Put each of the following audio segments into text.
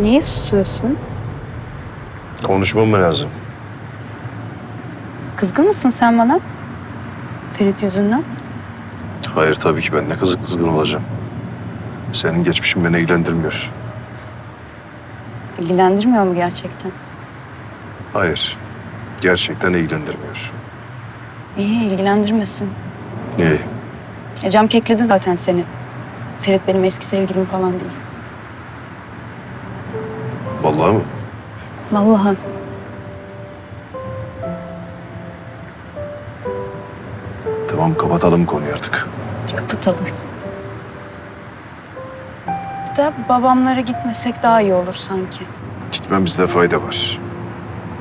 Niye susuyorsun? Konuşmam mı lazım? Kızgın mısın sen bana? Ferit yüzünden. Hayır tabii ki ben ne kızık kızgın olacağım. Senin geçmişin beni ilgilendirmiyor. İlgilendirmiyor mu gerçekten? Hayır. Gerçekten ilgilendirmiyor. İyi ilgilendirmesin. İyi. E, Cem kekledi zaten seni. Ferit benim eski sevgilim falan değil. Vallahi mı? Vallahi. Tamam kapatalım konuyu artık. Kapatalım. Da babamlara gitmesek daha iyi olur sanki. Gitmemizde fayda var.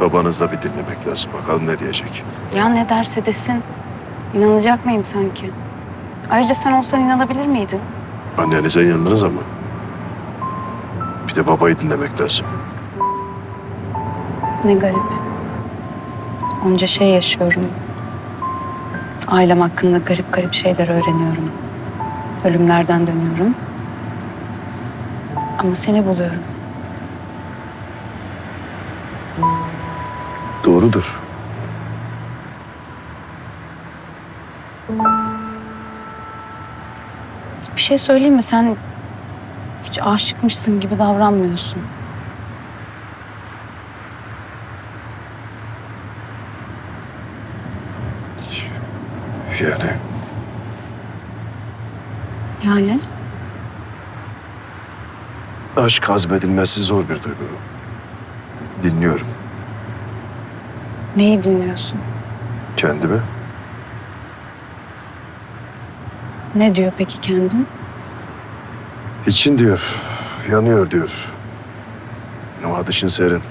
Babanızla bir dinlemek lazım. Bakalım ne diyecek. Ya ne derse desin. İnanacak mıyım sanki? Ayrıca sen olsan inanabilir miydin? Annenize inandınız ama. Bir de babayı dinlemek lazım. Ne garip. Onca şey yaşıyorum. Ailem hakkında garip garip şeyler öğreniyorum. Ölümlerden dönüyorum. Ama seni buluyorum. Doğrudur. Bir şey söyleyeyim mi? Sen hiç aşıkmışsın gibi davranmıyorsun. Yani Yani aşk hazmedilmesi zor bir duygu. Dinliyorum neyi dinliyorsun? kendimi. Ne diyor peki kendin? İçin diyor, yanıyor diyor. Ama dışın serin.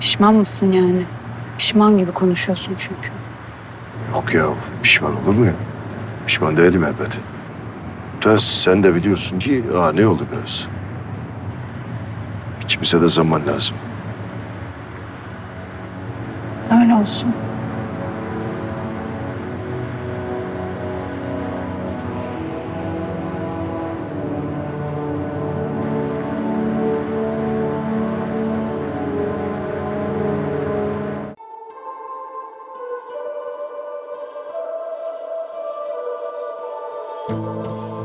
Pişman mısın yani? Pişman gibi konuşuyorsun çünkü. Yok ya, pişman olur muyum? Pişman değilim elbet. Da sen de biliyorsun ki aa, ne oldu biraz. İkimize de zaman lazım. Öyle olsun. Música